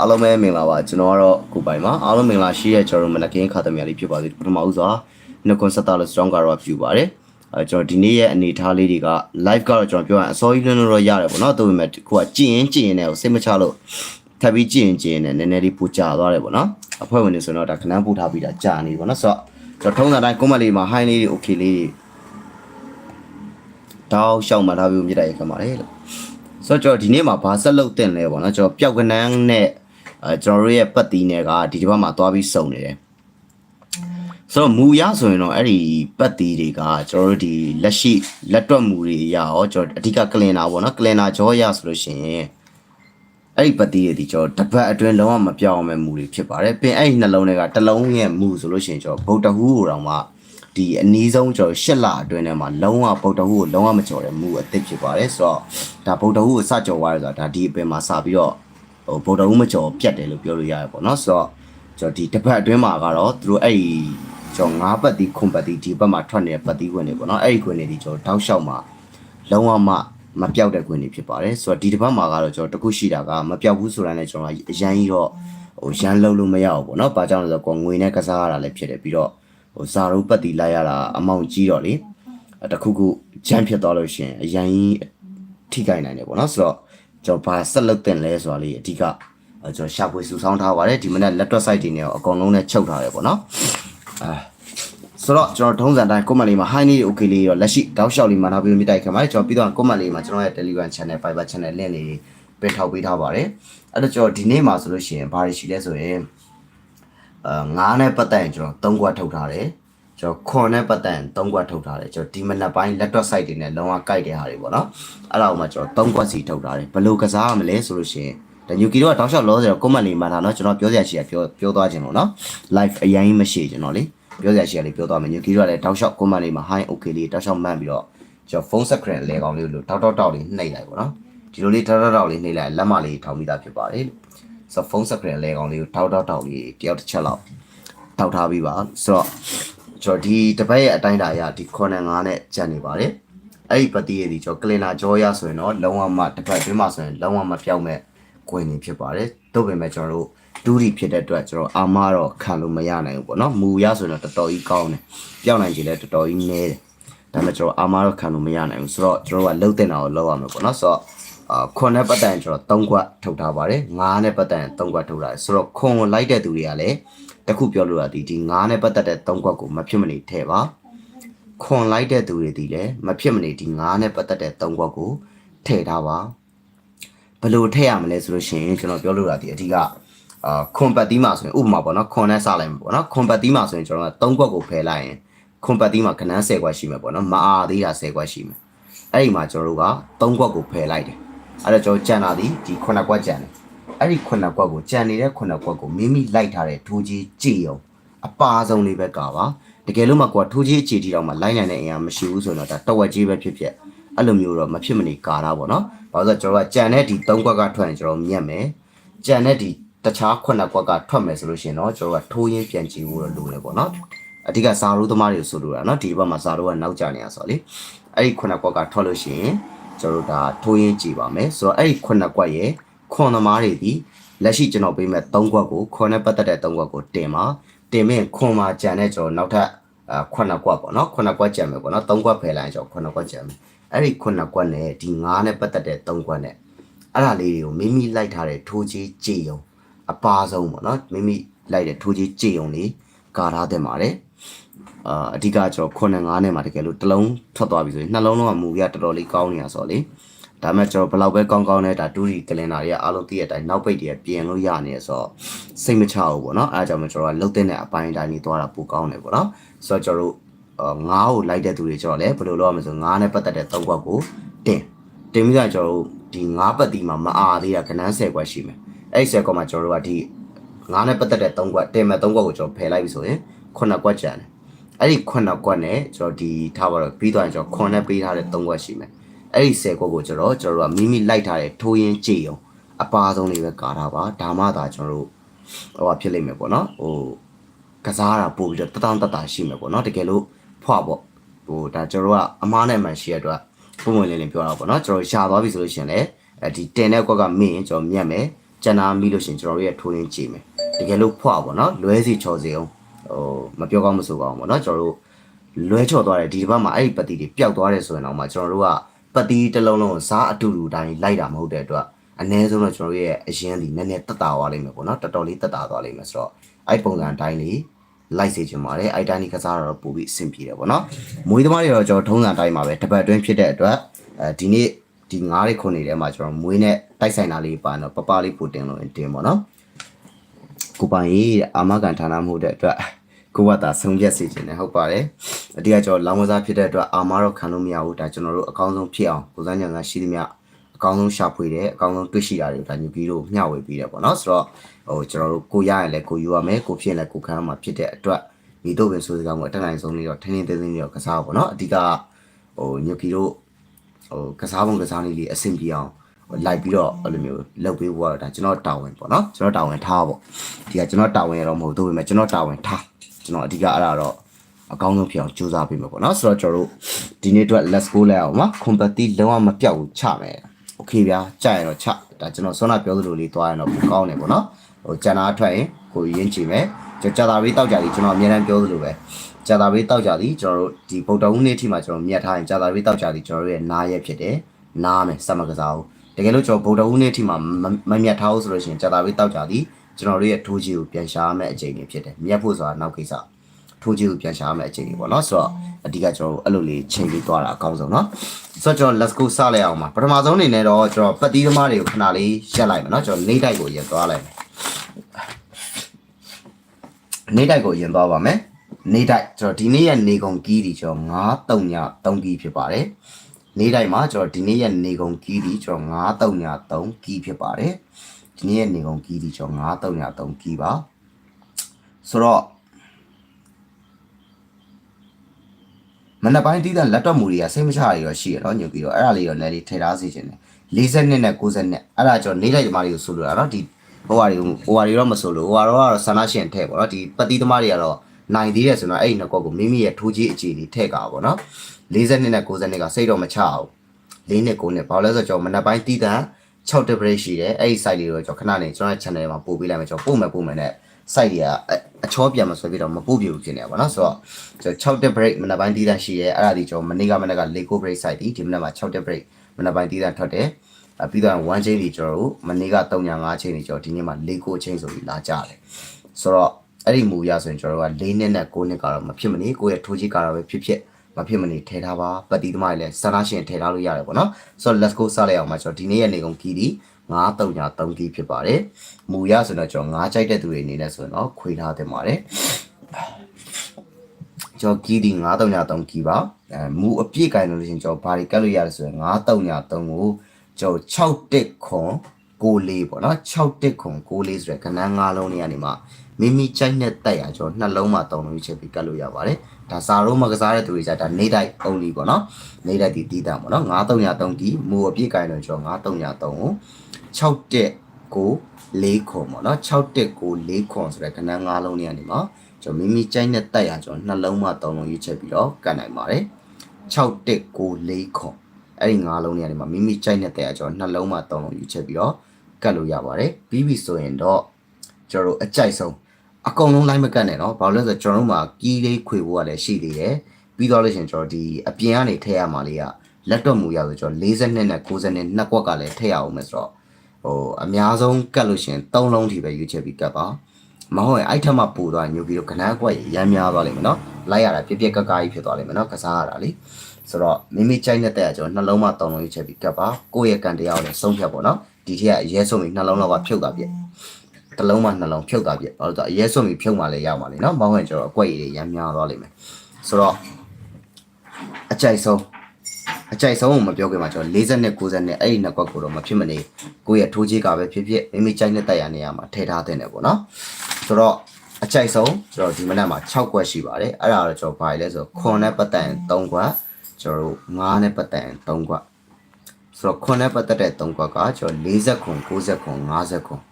အားလုံးပဲမင်္ဂလာပါကျွန်တော်ကတော့ကိုပိုင်ပါအားလုံးမင်္ဂလာရှိတဲ့ကျွန်တော်တို့မနက်ကင်းခါသမီးလေးဖြစ်ပါစေပထမဦးစွာနှုတ်ခွန်းဆက်တာလို့ strong ကတော့ပြုပါတယ်အဲကျွန်တော်ဒီနေ့ရဲ့အနေအထားလေးတွေက live ကတော့ကျွန်တော်ပြောရရင်အစောကြီးလွန်းလွန်းတော့ရတယ်ပေါ့နော်ဒါပေမဲ့ကိုကကြည်ရင်ကြည်ရင်လည်းစိတ်မချလို့ထပ်ပြီးကြည်ရင်ကြည်ရင်လည်းနည်းနည်းလေးပူကြသွားတယ်ပေါ့နော်အဖွဲ့ဝင်တွေဆိုတော့ဒါခဏပို့ထားပြီးတာကြာနေပြီပေါ့နော်ဆိုတော့ကျွန်တော်ထုံးစံတိုင်းကွန်မန့်လေးမှာ high လေးတွေ okay လေးတွေတောက်ရှောက်မှထားပြီးမြစ်တိုက်ရခံပါတယ်လို့ဆိုတော့ကျွန်တော်ဒီနေ့မှာဘာဆက်လုပ်တင်လဲပေါ့နော်ကျွန်တော်ပျောက်ကနန်းနဲ့ အဲကျွန်တော်တို့ရဲ့ပတ်တီးနဲ့ကဒီတစ်ပတ်မှာသွားပြီးစုံနေတယ်ဆိုတော့မူရဆိုရင်တော့အဲ့ဒီပတ်တီးတွေကကျွန်တော်တို့ဒီလက်ရှိလက်တွက်မူတွေရရောကျွန်တော်အဓိကကလင်နာပေါ့နော်ကလင်နာကြောရဆိုလို့ရှိရင်အဲ့ဒီပတ်တီးတွေဒီကျွန်တော်တစ်ပတ်အတွင်းလုံးဝမပြောင်းအောင်မဲ့မူတွေဖြစ်ပါတယ်ပင်အဲ့ဒီနှလုံးတွေကတစ်လုံးရဲ့မူဆိုလို့ရှိရင်ကျွန်တော်ဗုဒ္ဓဟူးကိုတောင်မှဒီအနည်းဆုံးကျွန်တော်၈လအတွင်းထဲမှာလုံးဝဗုဒ္ဓဟူးကိုလုံးဝမကြော်တဲ့မူအသစ်ဖြစ်ပါတယ်ဆိုတော့ဒါဗုဒ္ဓဟူးကိုစကြော်သွားရဆိုတာဒါဒီအပင်မှာစပြီးတော့ ဟိုဗုဒ္ဓဟူးမကြော်ပြတ်တယ်လို့ပြောလို့ရတယ်ပေါ့နော်ဆိုတော့ကျွန်တော်ဒီတစ်ပတ်အတွင်းမှာကတော့သူတို့အဲ့ဒီကျွန်တော်၅ပတ်တီခွန်ပတ်တီဒီဘက်မှာထွက်နေတဲ့ပတ်တီဝင်တွေပေါ့နော်အဲ့ဒီခွင်တွေဒီကျွန်တော်တောက်လျှောက်မှာလုံးဝမမပြောက်တဲ့ခွင်တွေဖြစ်ပါတယ်ဆိုတော့ဒီတစ်ပတ်မှာကတော့ကျွန်တော်တခုရှိတာကမပြောက်ဘူးဆိုတာနဲ့ကျွန်တော်အရန်ကြီးတော့ဟိုရန်လုံးလို့မရဘူးပေါ့နော်။ဘာကြောင့်လဲဆိုတော့ငွေနဲ့ကစားရတာလည်းဖြစ်တယ်ပြီးတော့ဟိုဇာရုပ်ပတ်တီလိုက်ရတာအမောင်ကြီးတော့လေတခုခုဂျမ်းဖြစ်သွားလို့ရှိရင်အရန်ကြီးထိခိုက်နိုင်တယ်ပေါ့နော်ဆိုတော့ ကျွန်တော်ဘာဆက်လုပ်တင်လဲဆိုတာလေးအဓိကအဲကျွန်တော်ရှာဖွေစုဆောင်းထားပါတယ်ဒီမနေ့လက်တွက် site တွေနဲ့ရောအကုန်လုံးနဲ့ချုပ်ထားတယ်ပေါ့နော်အာဆိုတော့ကျွန်တော်ထုံးစံတိုင်း comment လေးမှာ high နေ okay လေးရောလက်ရှိတောက်လျှောက်လေးမှာနောက်ပြီးမြစ်တိုက်ခံပါတယ်ကျွန်တော်ပြီးတော့ comment လေးမှာကျွန်တော်ရဲ့ Telegram channel Fiber channel link လေးပေးထောက်ပေးထားပါတယ်အဲ့တော့ကျွန်တော်ဒီနေ့မှာဆိုလို့ရှိရင်ဘာတွေရှိလဲဆိုရင်အာငါးနဲ့ပတ်သက်ရင်ကျွန်တော်၃ခွက်ထုတ်ထားတယ် ကျွန်တော်ခွန်နဲ့ပတ်သက်ရင်၃ခွက်ထုတ်ထားတယ်ကျွန်တော်ဒီမနက်ပိုင်း laptop site တွေနဲ့လုံးဝကိုက်တဲ့ဟာတွေပေါ့နော်အဲ့ဒါကိုမှကျွန်တော်၃ခွက်စီထုတ်ထားတယ်ဘယ်လိုကစားရမလဲဆိုလို့ရှိရင်ဒါညူကီတော့တောက်လျှောက်လောဆိုတော့ comment လေးမှာထားနော်ကျွန်တော်ပြောစရာရှိရပြောပြောသွားခြင်းလို့နော် live အရင်မရှိကျွန်တော်လေပြောစရာရှိရလေးပြောသွားမယ်ညူကီတော့လည်းတောက်လျှောက် comment လေးမှာ hi okay လေးတောက်လျှောက်မှန်းပြီးတော့ကျွန်တော်ဖုန်းဆက်ခရင်လဲကောင်လေးလို့တောက်တောက်တောက်လေးနှိပ်လိုက်ပေါ့နော်ဒီလိုလေးတောက်တောက်တောက်လေးနှိပ်လိုက်လက်မလေးထောင်ပြီးသားဖြစ်ပါတယ်ဆိုတော့ဖုန်းဆက်ခရင်လဲကောင်လေးကိုတောက်တောက်တောက်လေးတယောက်တစ်ချက်လောက်တောက်ထားပြီးပါဆိုတော့ ကျွန်တော်ဒီတပတ်ရဲ့အတိုင်းတာရဒီ9နဲ့9နဲ့ကြံနေပါတယ်အဲ့ဒီပတိရဲ့ဒီကျွန်တော်ကလင်နာကြောရဆိုရင်တော့လုံးဝမတစ်ပတ်အတွင်းမှာဆိုရင်လုံးဝမပြောင်းမဲ့ကိုင်းနေဖြစ်ပါတယ်တို့ပေမဲ့ကျွန်တော်တို့ဒူးရီဖြစ်တဲ့အတွက်ကျွန်တော်အာမတော့ခံလို့မရနိုင်ဘူးပေါ့နော်မူရဆိုရင်တော့တော်တော်ကြီးကောင်းတယ်ပြောင်းနိုင်ကြလဲတော်တော်ကြီးနည်းတယ်ဒါပေမဲ့ကျွန်တော်အာမတော့ခံလို့မရနိုင်ဘူးဆိုတော့ကျွန်တော်ကလှုပ်တင်တာကိုလှုပ်ရမယ်ပေါ့နော်ဆိုတော့ အာခွန်နဲ့ပတ်သက်ရင်ကျွန်တော်၃ခွက်ထုတ်ထားပါတယ်ငါးနဲ့ပတ်သက်ရင်၃ခွက်ထုတ်ထားတယ်ဆိုတော့ခွန်ကိုလိုက်တဲ့သူတွေကလည်းတခုပြောလို့ရသည်ဒီငါးနဲ့ပတ်သက်တဲ့၃ခွက်ကိုမဖြစ်မနေထည့်ပါခွန်လိုက်တဲ့သူတွေဒီလည်းမဖြစ်မနေဒီငါးနဲ့ပတ်သက်တဲ့၃ခွက်ကိုထည့်ထားပါဘယ်လိုထည့်ရမလဲဆိုလို့ရှိရင်ကျွန်တော်ပြောလို့ရသည်အဓိကအာခွန်ပတ်တီးမှာဆိုရင်ဥပမာပေါ့နော်ခွန်နဲ့စလိုက်မှာပေါ့နော်ခွန်ပတ်တီးမှာဆိုရင်ကျွန်တော်က၃ခွက်ကိုဖယ်လိုက်ရင်ခွန်ပတ်တီးမှာခဏန်း10ခွက်ရှိမှာပေါ့နော်မအားသေးတာ10ခွက်ရှိမှာအဲ့ဒီမှာကျွန်တော်တို့က၃ခွက်ကိုဖယ်လိုက်တယ် အဲ့တော့ကျွန်တော်ကြံတာဒီဒီခုနှစ်ကွက်ကြံတယ်အဲ့ဒီခုနှစ်ကွက်ကိုကြံနေတဲ့ခုနှစ်ကွက်ကိုမိမိလိုက်ထားတဲ့ထိုးကြီးကြည်အောင်အပါဆုံးလေးပဲကာပါတကယ်လို့မှကွာထိုးကြီးကြည်တီတော့မှလိုက်နိုင်တဲ့အင်အားမရှိဘူးဆိုတော့ဒါတဝက်ကြီးပဲဖြစ်ဖြစ်အဲ့လိုမျိုးတော့မဖြစ်မနေကာတာပေါ့နော်ဘာလို့လဲဆိုတော့ကျွန်တော်ကကြံတဲ့ဒီ၃ကွက်ကထွက်ရင်ကျွန်တော်မြတ်မယ်ကြံတဲ့ဒီတခြားခုနှစ်ကွက်ကထွက်မယ်ဆိုလို့ရှိရင်တော့ကျွန်တော်ကထိုးရင်းပြန်ကြည့်ဖို့တော့လိုတယ်ပေါ့နော်အဓိကစာရိုးသမားတွေဆိုလိုတာနော်ဒီဘက်မှာစာရိုးကနောက်ကျနေတာဆိုတော့လေအဲ့ဒီခုနှစ်ကွက်ကထွက်လို့ရှိရင် ကျွန်တော်တို့ဒါထိုးရင်းကြည့်ပါမယ်ဆိုတော့အဲ့ဒီခုနှစ်ကွက်ရဲ့ခွန်သမားတွေဒီလက်ရှိကျွန်တော်ပေးမဲ့၃ကွက်ကိုခွန်နဲ့ပတ်သက်တဲ့၃ကွက်ကိုတင်ပါတင်မဲ့ခွန်မှာကြံတဲ့ကျွန်တော်နောက်ထပ်အာခုနှစ်ကွက်ပေါ့နော်ခုနှစ်ကွက်ကြံမယ်ပေါ့နော်၃ကွက်ဖယ်လိုက်ရင်ကျွန်တော်ခုနှစ်ကွက်ကြံမယ်အဲ့ဒီခုနှစ်ကွက်နဲ့ဒီ၅နဲ့ပတ်သက်တဲ့၃ကွက်နဲ့အဲ့ဒါလေးတွေကိုမိမိလိုက်ထားတဲ့ထိုးကြီးကြည်ုံအပါဆုံးပေါ့နော်မိမိလိုက်တဲ့ထိုးကြီးကြည်ုံလေးကာထားတင်ပါတယ် အာအဓိကကျွန်တော်9နဲ့9နဲ့မှာတကယ်လို့တစ်လုံးထွက်သွားပြီဆိုရင်နှလုံးလုံးကမူရတော်တော်လေးကောင်းနေရဆိုတော့လေဒါမဲ့ကျွန်တော်ဘယ်လောက်ပဲကောင်းကောင်းနဲ့ဒါတူရီကလင်နာတွေကအားလုံးသိတဲ့အတိုင်းနောက်ပိတ်တွေပြင်လို့ရနေရဆိုတော့စိတ်မချဘူးပေါ့နော်အဲအကြောင်းကျွန်တော်ကလှုပ်တဲ့အပိုင်းတိုင်းကြီးသွားတာပိုကောင်းတယ်ပေါ့နော်ဆိုတော့ကျွန်တော်တို့ငါးကိုလိုက်တဲ့သူတွေကျွန်တော်လည်းဘယ်လိုလုပ်ရမလဲဆိုငါးနဲ့ပတ်သက်တဲ့၃ခွက်ကိုတင်တင်ပြီးတော့ကျွန်တော်တို့ဒီငါးပတ်တီမှာမအားသေးတာခဏန်း10ခွက်ရှိမယ်အဲ့ဒီ10ခွက်မှာကျွန်တော်တို့ကဒီငါးနဲ့ပတ်သက်တဲ့၃ခွက်တင်မဲ့၃ခွက်ကိုကျွန်တော်ဖယ်လိုက်ပြီဆိုရင်9ခွက်ကျန်တယ် အဲ့ဒီ9ခွက်နဲ့ကျွန်တော်ဒီထားပါတော့ပြီးသွားရင်ကျွန်တော်ခွန်နဲ့ပေးထားတဲ့၃ခွက်ရှိမယ်အဲ့ဒီ10ခွက်ကိုကျွန်တော်ကျွန်တော်တို့ကမိမိလိုက်ထားတဲ့ထိုးရင်းကြည်အောင်အပါဆုံးလေးပဲကာထားပါဒါမှသာကျွန်တော်တို့ဟိုဟာဖြစ်လိမ့်မယ်ပေါ့နော်ဟိုကစားတာပို့ပြီးတော့တတောင်းတတာရှိမယ်ပေါ့နော်တကယ်လို့ဖွာပေါ့ဟိုဒါကျွန်တော်တို့ကအမားနဲ့မှန်ရှိရတဲ့အတွက်ပုံမှန်လေးလေးပြောတာပေါ့နော်ကျွန်တော်ရှာသွားပြီဆိုလို့ရှိရင်လည်းအဲဒီတင်တဲ့ကွက်ကမင်းကျွန်တော်မြတ်မယ်ကျန်တာမိလို့ရှရင်ကျွန်တော်တို့ရဲ့ထိုးရင်းကြည့်မယ်တကယ်လို့ဖွာပေါ့နော်လွဲစီချော်စီအောင် ဟိုမပြောကောင်းမဆိုကောင်းပေါ့နော်ကျွန်တော်တို့လွဲချော်သွားတယ်ဒီတစ်ပတ်မှာအဲ့ဒီပတ်တီတွေပျောက်သွားတယ်ဆိုရင်တော့မှကျွန်တော်တို့ကပတ်တီတစ်လုံးလုံးကိုစားအတူတူတိုင်းလိုက်တာမဟုတ်တဲ့အတွက်အ ਨੇ ဆုံးတော့ကျွန်တော်တို့ရဲ့အရင်ဒီနည်းနည်းတက်တာသွားလိမ့်မယ်ပေါ့နော်တော်တော်လေးတက်တာသွားလိမ့်မယ်ဆိုတော့အဲ့ပုံစံအတိုင်းလေးလိုက်စေချင်ပါတယ်အဲ့တိုင်းလေးကစားတော့ပို့ပြီးအဆင်ပြေတယ်ပေါ့နော်မွေးသမားတွေတော့ကျွန်တော်ထုံးစံအတိုင်းပါပဲတစ်ပတ်အတွင်းဖြစ်တဲ့အတွက်အဲဒီနေ့ဒီငါးလေးခုနေထဲမှာကျွန်တော်မွေးနဲ့တိုက်ဆိုင်တာလေးပါတော့ပပလေးပို့တင်လို့တင်ပေါ့နော်ကိုပိုင်ရေးအာမခံဌာနမှုတဲ့အတွက် ကိုကသာဆုံးဖြတ်စေချင်တယ်ဟုတ်ပါတယ်အတိအကျကျွန်တော်လောင်ဝစားဖြစ်တဲ့အတွက်အာမတော့ခံလို့မရဘူးဒါကျွန်တော်တို့အကောင်းဆုံးဖြစ်အောင်ကိုစမ်းညံကရှိသမျှအကောင်းဆုံးရှာဖွေတယ်အကောင်းဆုံးတွေ့ရှိတာတွေဒါညူပြီးတော့မျှဝေပြီးတယ်ပေါ့နော်ဆိုတော့ဟိုကျွန်တော်တို့ကိုရရင်လည်းကိုယူရမယ်ကိုဖြစ်ရင်လည်းကိုခံရမှာဖြစ်တဲ့အတွက်ဒီတော့ပင်ဆိုစကားကိုအတက်နိုင်ဆုံးလေးတော့ထင်းထင်းသေးသေးလေးတော့ကစားပါပေါ့နော်အဓိကဟိုညူပြီးတော့ဟိုကစားပုံကစားနည်းလေးအဆင်ပြေအောင်လိုက်ပြီးတော့အဲ့လိုမျိုးလုပ်ပေးဖို့ကတော့ဒါကျွန်တော်တာဝန်ပေါ့နော်ကျွန်တော်တာဝန်ထားပေါ့ဒီကကျွန်တော်တာဝန်ရတော့မဟုတ်တော့ပေမဲ့ကျွန်တော်တာဝန်ထား ကျွန်တော်အဓိကအဲ့ဒါတော့အကောင်းဆုံးဖြစ်အောင်ကြိုးစားပေးမယ်ပေါ့နော်ဆိုတော့ကျွန်တော်တို့ဒီနေ့အတွက် let's go လိုက်အောင်ပါ competi လုံးဝမပြောက်ဘူးချမယ် okay ဗျာကြိုက်ရင်တော့ချဒါကျွန်တော်ဆွမ်းနာပြောသလိုလေးသွားရင်တော့ပိုကောင်းတယ်ပေါ့နော်ဟိုကျန်တာထွက်ရင်ကိုရင်းချင်မယ်ကျွန်တော်ကြာတာဘေးတောက်ကြသည်ကျွန်တော်အများအားပြောသလိုပဲကြာတာဘေးတောက်ကြသည်ကျွန်တော်တို့ဒီဗုဒ္ဓဦးနေ့အထိမှာကျွန်တော်မြတ်ထားရင်ကြာတာဘေးတောက်ကြသည်ကျွန်တော်တို့ရဲ့နားရက်ဖြစ်တယ်နားမယ်စမကစားဘူးတကယ်လို့ကျွန်တော်ဗုဒ္ဓဦးနေ့အထိမှာမမြတ်ထားဘူးဆိုလို့ရှိရင်ကြာတာဘေးတောက်ကြသည် ကျွန်တော်တို့ရဲ့ထိုးချီကိုပြန်ရှာရမယ့်အချိန်တွေဖြစ်တယ်မြတ်ဖို့ဆိုတာနောက်ကိစ္စထိုးချီကိုပြန်ရှာရမယ့်အချိန်တွေပေါ့နော်ဆိုတော့အဓိကကျွန်တော်တို့အဲ့လိုလေးချိန်ပြီးသွားတာအကောင်းဆုံးနော်ဆိုတော့ကျွန်တော် let's go စလိုက်အောင်ပါပထမဆုံးအနေနဲ့တော့ကျွန်တော်ပတ်သီးသမားတွေကိုခဏလေးရက်လိုက်မယ်နော်ကျွန်တော်နေတိုက်ကိုရက်သွားလိုက်မယ်နေတိုက်ကိုရင်သွားပါမယ်နေတိုက်ကျွန်တော်ဒီနေ့ရဲ့နေကုန်ကီးဒီကျွန်တော်9 3ည3ကီးဖြစ်ပါတယ်နေတိုင်းမှာကျွန်တော်ဒီနေ့ရဲ့နေကုန်ကီးဒီကျွန်တော်9 3ည3ကီးဖြစ်ပါတယ် ဒီနေ့ရဲ့နေကုန်ကီးဒီကျော်9303ကီးပါဆိုတော့မနက်ပိုင်းတိတဲ့လက်တော့မူတွေကစိတ်မချရရောရှိရတော့ညိုပြီးတော့အဲ့ဒါလေးတော့လည်းလေးထည့်ထားစေချင်တယ်40နဲ့90နဲ့အဲ့ဒါကြောင့်နေလိုက်ဒီမားတွေကိုဆိုလိုတာနော်ဒီဟိုဟာတွေဟိုဟာတွေတော့မဆိုလို့ဟိုဟာတော့ကတော့ဆန္ဒရှင်ထည့်ပေါ့နော်ဒီပတိသမားတွေကတော့နိုင်သေးတယ်ဆိုတော့အဲ့ဒီနှစ်ကောက်ကိုမိမိရဲ့ထိုးကြီးအခြေအနေထည့်ကာပေါ့နော်40နဲ့90နဲ့ကစိတ်တော့မချအောင်၄နဲ့9နဲ့ဘာလို့လဲဆိုတော့ကျွန်တော်မနက်ပိုင်းတိတဲ့ 6 debate ရှိတယ်အဲ့ဒီ site လေးတော့ကျွန်တော်ခဏနေကျွန်တော် channel မှာပို့ပေးလိုက်မယ်ကျွန်တော်ပို့မယ်ပို့မယ်နဲ့ site တွေကအချောပြန်မဆွဲပြီးတော့မပို့ပြဘူးဖြစ်နေတာပေါ့နော်ဆိုတော့ကျွန်တော်6 de break မနက်ပိုင်းတီးတန်းရှိရဲအဲ့ဒါဒီကျွန်တော်မနေ့ကမနေ့က Lego break site ဒီဒီမနက်မှာ6 de break မနက်ပိုင်းတီးတန်းထွက်တယ်အပြီးတော့1 chain ဒီကျွန်တော်တို့မနေ့က3ည5 chain ဒီကျွန်တော်ဒီနေ့မှာ Lego chain ဆိုပြီးလာကြတယ်ဆိုတော့အဲ့ဒီမူရဆိုရင်ကျွန်တော်တို့က၄နှစ်နဲ့9နှစ်ကတော့မဖြစ်မနေကိုယ့်ရဲ့ထိုးကြီးကတော့ပဲဖြစ်ဖြစ် မဖြစ်မနေထည့်ထားပါပတ်တီးသမားတွေလည်းစနာရှင်ထည့်ထားလို့ရတယ်ပေါ့နော်ဆိုတော့ let's go စလိုက်အောင်မှာကျွန်တော်ဒီနေ့ရဲ့နေကုန်ကီဒီ9 3ည3ကီဖြစ်ပါတယ်မူရဆိုတော့ကျွန်တော်9ကြိုက်တဲ့သူတွေအနေနဲ့ဆိုရင်တော့ခွေထားတင်ပါတယ်ကျွန်တော်ကီဒီ9 3ည3ကီပါအဲမူအပြည့်ကင်လို့ရှိရင်ကျွန်တော်ဘာတွေကတ်လို့ရတယ်ဆိုရင်9 3ည3ကိုကျွန်တော်6တက်ခွန်6လေးပေါ့နော်6တက်ခွန်6လေးဆိုတဲ့ခဏ9လုံးလေးကနေမှ မိမိကြိုက်တဲ့တက်ရကျွန်တော်နှလုံးမှာတုံလို့ချက်ပြီးကတ်လို့ရပါတယ်ဒါစာရိုးမကစားတဲ့သူတွေကြဒါနေတိုက် only ပေါ့နော်နေတိုက်ဒီတီးတာပေါ့နော်9 3ည3ကီမူအပြည့်ကင်လို့ကျွန်တော်9 3ည3ကို6တက်ကို4ခွန်ပေါ့နော်6တက်ကို4ခွန်ဆိုတဲ့ခဏ9လုံးလေးကနေမှကျွန်တော်မိမိကြိုက်တဲ့တက်ရကျွန်တော်နှလုံးမှာတုံလို့ရွေးချက်ပြီးတော့ကတ်နိုင်ပါတယ်6တက်ကို4ခွန်အဲ့ဒီ9လုံးလေးကနေမှမိမိကြိုက်တဲ့တက်ရကျွန်တော်နှလုံးမှာတုံလို့ရွေးချက်ပြီးတော့ကတ်လို့ရပါတယ်ပြီးပြီဆိုရင်တော့ကျွန်တော်တို့အကြိုက်ဆုံး အကုန်လုံး line မကတ်နဲ့နော်ဘာလို့လဲဆိုတော့ကျွန်တော်တို့မှာကီးလေးခွေဖို့ကလည်းရှိသေးတယ်ပြီးတော့လို့ရှင်ကျွန်တော်ဒီအပြင်ကနေထည့်ရမှာလေးကလက်တော့မူရဆိုကျွန်တော်42နဲ့90နဲ့နှစ်ကွက်ကလည်းထည့်ရအောင်မယ်ဆိုတော့ဟိုအများဆုံးကတ်လို့ရှင်3လုံးထိပဲရွေးချယ်ပြီးကတ်ပါမဟုတ်ရင်အဲ့ထက်မှပိုသွားညိုပြီးတော့ကနန်းကွက်ရမ်းများသွားလိမ့်မယ်နော်လိုက်ရတာပြက်ပြက်ကကားကြီးဖြစ်သွားလိမ့်မယ်နော်ကစားရတာလေဆိုတော့မိမိကြိုက်တဲ့တဲ့အကျော်နှလုံးမှ3လုံးရွေးချယ်ပြီးကတ်ပါကိုယ့်ရဲ့ကံတရားကိုလည်းဆုံးဖြတ်ပါနော်ဒီထက်အရဲဆုံးပြီးနှလုံးလောက်ကဖြုတ်တာပြက် တစ်လုံးမှနှလုံးဖြုတ်တာပြက်ဘာလို့လဲဆိုတော့အရဲစွန့်ပြီးဖြုတ်မှလည်းရမှာလေနော်ဘောင်းဝင်ကျတော့အကွက်ရည်တွေရမ်းများသွားလိမ့်မယ်ဆိုတော့အကြိုက်ဆုံးအကြိုက်ဆုံးကိုမပြောခင်မှာကျွန်တော်40နဲ့90နဲ့အဲ့ဒီနှစ်ကွက်ကိုတော့မဖြစ်မနေကိုယ့်ရဲ့ထိုးကြီးကပဲဖြစ်ဖြစ်မိမိကြိုက်တဲ့တိုက်ရနေရမှာထည့်ထားတဲ့နယ်ပေါ့နော်ဆိုတော့အကြိုက်ဆုံးကျွန်တော်ဒီမနက်မှာ6ကွက်ရှိပါတယ်အဲ့ဒါတော့ကျွန်တော်ဘာလဲဆိုတော့ခွန်နဲ့ပတ်သက်ရင်3ကွက်ကျွန်တော်9နဲ့ပတ်သက်ရင်3ကွက်ဆိုတော့ခွန်နဲ့ပတ်သက်တဲ့3ကွက်ကကျွန်တော်40ခွန်90ခွန်50ခွန်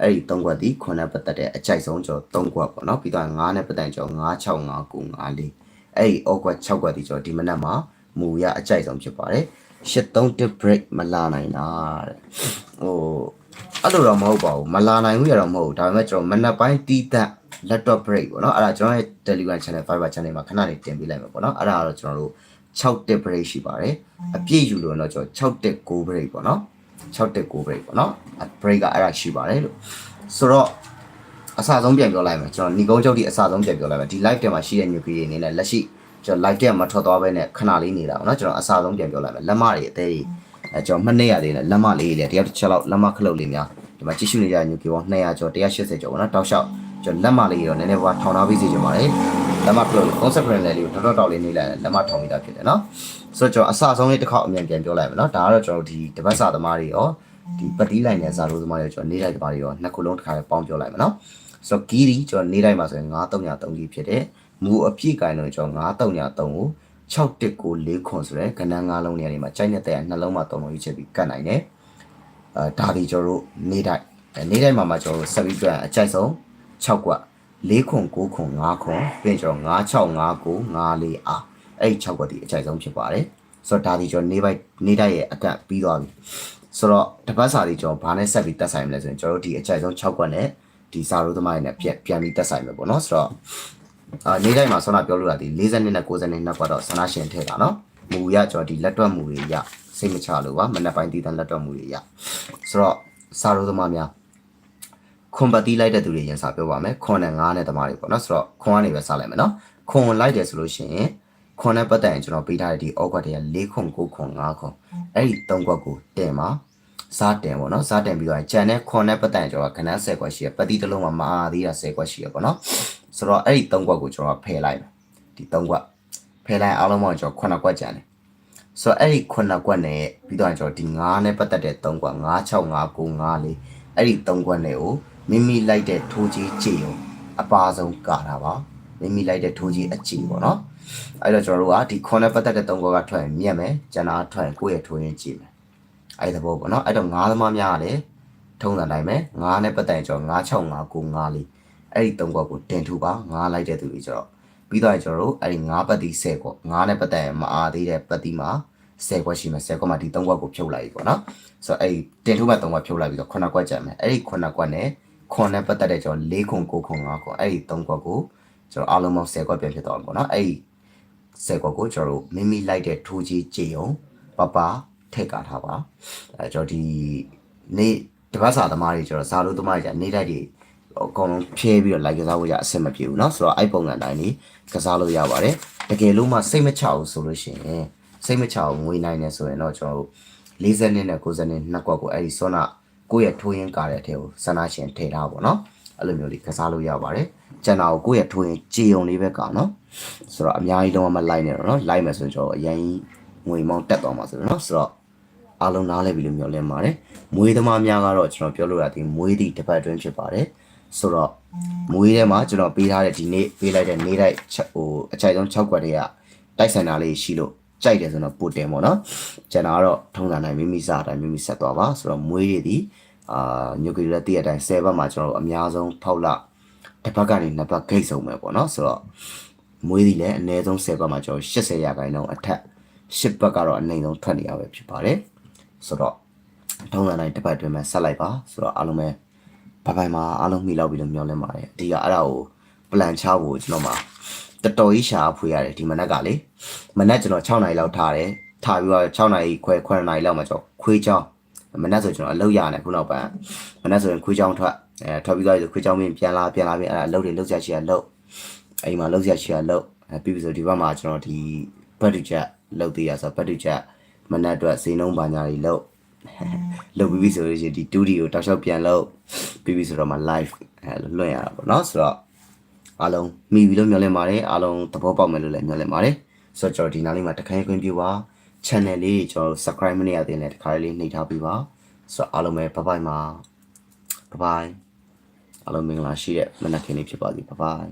အဲ့ဒီ3ကွက်ဒီခွန်နဲ့ပတ်သက်တဲ့အကြိုက်ဆုံးကျွန်တော်3ကွက်ပေါ့နော်ပြီးတော့9နဲ့ပတ်သက်ရင်ကျွန်တော်9 6 5 9 5 4အဲ့ဒီအောက်ကွက်6ကွက်ဒီကျွန်တော်ဒီမနက်မှာမူရအကြိုက်ဆုံးဖြစ်ပါတယ်83 break မလာနိုင်တာတဲ့ဟိုအဲ့လိုတော့မဟုတ်ပါဘူးမလာနိုင်ဘူးရတော့မဟုတ်ဘူးဒါပေမဲ့ကျွန်တော်မနက်ပိုင်းတီးသက် laptop break ပေါ့နော်အဲ့ဒါကျွန်တော်ရဲ့ Telegram channel Fiber channel မှာခဏလေးတင်ပေးလိုက်မယ်ပေါ့နော်အဲ့ဒါကတော့ကျွန်တော်တို့6တက် break ရှိပါတယ်အပြည့်ယူလို့တော့ကျွန်တော်6တက်9 break ပေါ့နော် 6တက်9 break ပေါ့နော် break ကအဲ့ဒါရှိပါတယ်လို့ဆိုတော့အစဆုံးပြန်ပြောလိုက်မယ်ကျွန်တော်ညီကုန်းချုပ်ဒီအစဆုံးပြန်ပြောလိုက်မယ်ဒီ live ထဲမှာရှိတဲ့ new key တွေအနေနဲ့လက်ရှိကျွန်တော် live ထဲမှာထွက်သွားပဲနဲ့ခဏလေးနေတာပေါ့နော်ကျွန်တော်အစဆုံးပြန်ပြောလိုက်မယ်လက်မတွေအသေးကြီးအဲကျွန်တော်မှတ်နေရသေးတယ်လက်မလေးတွေတယောက်တစ်ချက်လောက်လက်မခလုတ်လေးများဒီမှာကြည့်ရှုနေကြတဲ့ new key ပေါင်း200ကျော်180ကျော်ပေါ့နော်တောက်လျှောက်ကျွန်တော်လက်မလေးတော့နည်းနည်းပါထောင်ထားပေးစီချင်ပါတယ် လက်မခလုတ် concept brand လေးကိုတော်တော်တောက်လေးနေလိုက်လက်မထောင်မိတာဖြစ်တယ်နော်ဆိုတော့ကျွန်တော်အစဆုံးလေးတစ်ခေါက်အမြန်ပြန်ပြောလိုက်မယ်နော်ဒါကတော့ကျွန်တော်ဒီတပတ်စာသမားတွေရောဒီပတိလိုက်နဲ့ဇာလို့သမားတွေကျွန်တော်နေလိုက်သမားတွေရောနှစ်ခုလုံးတစ်ခါပေါင်းပြောလိုက်မယ်နော်ဆိုတော့ဂီရီကျွန်တော်နေတိုင်းမှာဆိုရင်9303ကြီးဖြစ်တယ်မူအပြည့်ကိုင်းလို့ကျွန်တော်9303ကို6တစ်ကို4ခွန်ဆိုရဲကဏ္ဍ၅လုံးနေရာတွေမှာကြိုက်နေတဲ့နှလုံးမှာ3လုံးကြီးချက်ပြီးကတ်နိုင်တယ်အဲဒါဒီကျွန်တော်တို့နေတိုင်းနေတိုင်းမှာမှာကျွန်တော်တို့ဆက်ပြီးပြန်အကြိုက်ဆုံး6ကွက် 4ခွန်9ခွန်5ခွန်ပြီးကျွန်တော်9659 94အားအဲ့ဒီ6ကွက်ဒီအကြိုက်ဆုံးဖြစ်ပါတယ်ဆိုတော့ဒါဒီကျွန်တော်နေပိုင်းနေတိုင်းရဲ့အကန့်ပြီးသွားပြီဆိုတော့တပတ်စာလေးကျွန်တော်ဘာနဲ့ဆက်ပြီးတက်ဆိုင်မလဲဆိုရင်ကျွန်တော်တို့ဒီအကြိုက်ဆုံး6ကွက်နဲ့ဒီစာရိုးသမားတွေနဲ့ပြန်ပြန်ပြီးတက်ဆိုင်မယ်ပေါ့နော်ဆိုတော့အာနေတိုင်းမှာဆောနာပြောလို့ရသည်40နှစ်နဲ့90နှစ်နှစ်ကတော့ဆန္ဒရှင်ထဲတာနော်မူရကျွန်တော်ဒီလက်တွက်မူတွေရစိတ်မချလို့ပါမနေ့ပိုင်းတည်တဲ့လက်တွက်မူတွေရဆိုတော့စာရိုးသမားများ ခွန်ပတ်တီးလိုက်တဲ့သူတွေရင်စာပြောပါမယ်ခွန်နဲ့9နဲ့သမားတွေပေါ့နော်ဆိုတော့ခွန်ကနေပဲစလိုက်မယ်နော်ခွန်လိုက်တယ်ဆိုလို့ရှိရင်ခွန်နဲ့ပတ်သက်ရင်ကျွန်တော်ပေးထားတဲ့ဒီအောက်ကွက်တွေက4ခွန်9ခွန်5ခွန်အဲ့ဒီ3ခွက်ကိုတင်ပါစားတင်ပေါ့နော်စားတင်ပြီးတော့ဂျန်နဲ့ခွန်နဲ့ပတ်သက်ရင်ကျွန်တော်ကခဏ10ခွက်ရှိရပတ်တိတစ်လုံးမှာမအားသေးတာ10ခွက်ရှိရပေါ့နော်ဆိုတော့အဲ့ဒီ3ခွက်ကိုကျွန်တော်ဖယ်လိုက်မယ်ဒီ3ခွက်ဖယ်လိုက်အားလုံးပေါင်းကျွန်တော်9ခွက်ဂျန်တယ်ဆိုတော့အဲ့ဒီ9ခွက်နဲ့ပြီးတော့ကျွန်တော်ဒီ9နဲ့ပတ်သက်တဲ့3ခွက်9 6 5 9 5လေးအဲ့ဒီ3ခွက်နဲ့ကို မိမိလိုက်တဲ့ထိုးကြီးကြည်အောင်အပါဆုံးကာတာပါမိမိလိုက်တဲ့ထိုးကြီးအကြည်ပေါ့နော်အဲ့တော့ကျွန်တော်တို့ကဒီခွန်နဲ့ပတ်သက်တဲ့3ခွက်ကထွက်ရင်မြက်မယ်ကျန်တာထွက်ရင်ကိုယ့်ရဲ့ထိုးရင်ကြည်မယ်အဲ့ဒီသဘောပေါ့နော်အဲ့တော့ငါးသမားများကလည်းထုံးစံတိုင်းပဲငါးနဲ့ပတ်သက်ရင်ကျွန်တော်965 9 5လေးအဲ့ဒီ3ခွက်ကိုတင်ထူပါငါးလိုက်တဲ့သူတွေကျတော့ပြီးတော့ကျွန်တော်တို့အဲ့ဒီ9ပတ်တီ10ခွက်ငါးနဲ့ပတ်သက်ရင်မအားသေးတဲ့ပတ်တီမှာ10ခွက်ရှိမယ်10ခွက်မှာဒီ3ခွက်ကိုဖြုတ်လိုက်ပြီပေါ့နော်ဆိုတော့အဲ့ဒီတင်ထူမဲ့3ခွက်ဖြုတ်လိုက်ပြီးတော့9ခွက်ကျန်မယ်အဲ့ဒီ9ခွက်နဲ့ ခွန်နဲ့ပတ်သက်တဲ့ကျွန်တော်၄ခွန်9ခွန်5ခွန်အဲ့ဒီ3ခွက်ကိုကျွန်တော်အားလုံးပေါင်း10ခွက်ပြန်ဖြစ်သွားမှာပေါ့နော်အဲ့ဒီ10ခွက်ကိုကျွန်တော်တို့မိမိလိုက်တဲ့ထိုးကြီးကြည်အောင်ပပထည့်ကာထားပါအဲကျွန်တော်ဒီနေ့တပတ်စာသမားတွေကျွန်တော်ဇာလို့သမားတွေじゃနေတိုက်တွေအကုန်လုံးဖြဲပြီးတော့လိုက်ကစားဖို့ရအဆင်မပြေဘူးเนาะဆိုတော့အဲ့ပုံစံတိုင်းလေးကစားလို့ရပါတယ်တကယ်လို့မှစိတ်မချဘူးဆိုလို့ရှိရင်စိတ်မချဘူးငွေနိုင်နေဆိုရင်တော့ကျွန်တော်တို့40နှစ်နဲ့90နှစ်နှစ်ကွက်ကိုအဲ့ဒီစောနာ ကိုယ့်ရဲ့ထိုးရင်းကားတဲ့အထဲကိုဆန္ဒရှင်ထည့်ထားပါတော့အဲ့လိုမျိုးလေးကစားလို့ရပါတယ်ကျန်တာကိုကိုယ့်ရဲ့ထိုးရင်ကြေုံလေးပဲကောင်းနော်ဆိုတော့အများကြီးလုံးဝမလိုက်နဲ့တော့နော်လိုက်မယ်ဆိုရင်ကျွန်တော်အရင်ငွေမောင်းတက်သွားမှာဆိုတော့နော်ဆိုတော့အားလုံးနားလည်ပြီလို့မျှော်လင့်ပါတယ်မွေးသမားများကတော့ကျွန်တော်ပြောလို့ရသည်မွေးသည့်တစ်ပတ်အတွင်းဖြစ်ပါတယ်ဆိုတော့မွေးထဲမှာကျွန်တော်ပေးထားတဲ့ဒီနေ့ပေးလိုက်တဲ့နေ့တိုင်းဟိုအချိုက်ဆုံး6ခွက်တည်းကတိုက်ဆိုင်တာလေးရှိလို့ ကြိုက်တယ်ဆိုတော့ပို့တယ်ပေါ့နော်ကျွန်တော်ကတော့ထုံးစံတိုင်းမိမိစားတိုင်းမိမိဆက်သွားပါဆိုတော့မွေးရည်ဒီအာညိုကလီလက်တည့်အတိုင်း10ဘက်မှာကျွန်တော်တို့အများဆုံးဖောက်လာတစ်ဘက်ကနေနှစ်ဘက်ဂိတ်ဆုံးပဲပေါ့နော်ဆိုတော့မွေးဒီလည်းအနည်းဆုံး10ဘက်မှာကျွန်တော်80ရာခိုင်နှုန်းအထက်10ဘက်ကတော့အနည်းဆုံးထွက်နေရပဲဖြစ်ပါတယ်ဆိုတော့ထုံးစံတိုင်းတစ်ပတ်အတွင်းမှာဆက်လိုက်ပါဆိုတော့အားလုံးပဲဘိုင်ဘိုင်မှာအားလုံးမိလောက်ပြီလို့မျှော်လင့်ပါတယ်အဓိကအဲ့ဒါကိုပလန်ချဖို့ကျွန်တော်မှာ တော်တော်ကြီးရှာဖွေရတယ်ဒီမနက်ကလေမနက်ကျွန်တော်6နာရီလောက်ထားတယ်ထားပြီးတော့6နာရီခွဲ9နာရီလောက်မှကျွန်တော်ခွေးချောင်းမနက်ဆိုကျွန်တော်အလုပ်ရတယ်ခုနောက်ပိုင်းမနက်ဆိုရင်ခွေးချောင်းထွက်အဲထွက်ပြီးတော့ခွေးချောင်းပြီးပြန်လာပြန်လာပြီးအဲ့ဒါအလုပ်တွေလုပ်ရရှိရလုပ်အိမ်မှာလုပ်ရရှိရလုပ်ပြီးပြီဆိုဒီဘက်မှာကျွန်တော်ဒီဘတ်တူချက်လုပ်သေးရဆိုဘတ်တူချက်မနက်အတွက်ဈေးနှုန်းဘာညာတွေလုပ်လုပ်ပြီးပြီဆိုလို့ရှိရင်ဒီ duty ကိုတောက်လျှောက်ပြန်လုပ်ပြီးပြီဆိုတော့မှ live လွှင့်ရတာပေါ့နော်ဆိုတော့ အားလုံးမိပြီလို့မျှော်လင့်ပါတယ်အားလုံးသဘောပေါက်မယ်လို့လည်းမျှော်လင့်ပါတယ်ဆိုတော့ကျွန်တော်ဒီနောက်လေးမှာတခိုင်းခွင့်ပြုပါ channel လေးကျွန်တော် subscribe မနေရသေးတဲ့တခါလေးနှိပ်ထားပြီးပါဆိုတော့အားလုံးပဲဘိုင်ဘိုင်မှာဘိုင်ဘိုင်အားလုံးမင်္ဂလာရှိတဲ့မနက်ခင်းလေးဖြစ်ပါစေဘိုင်ဘိုင်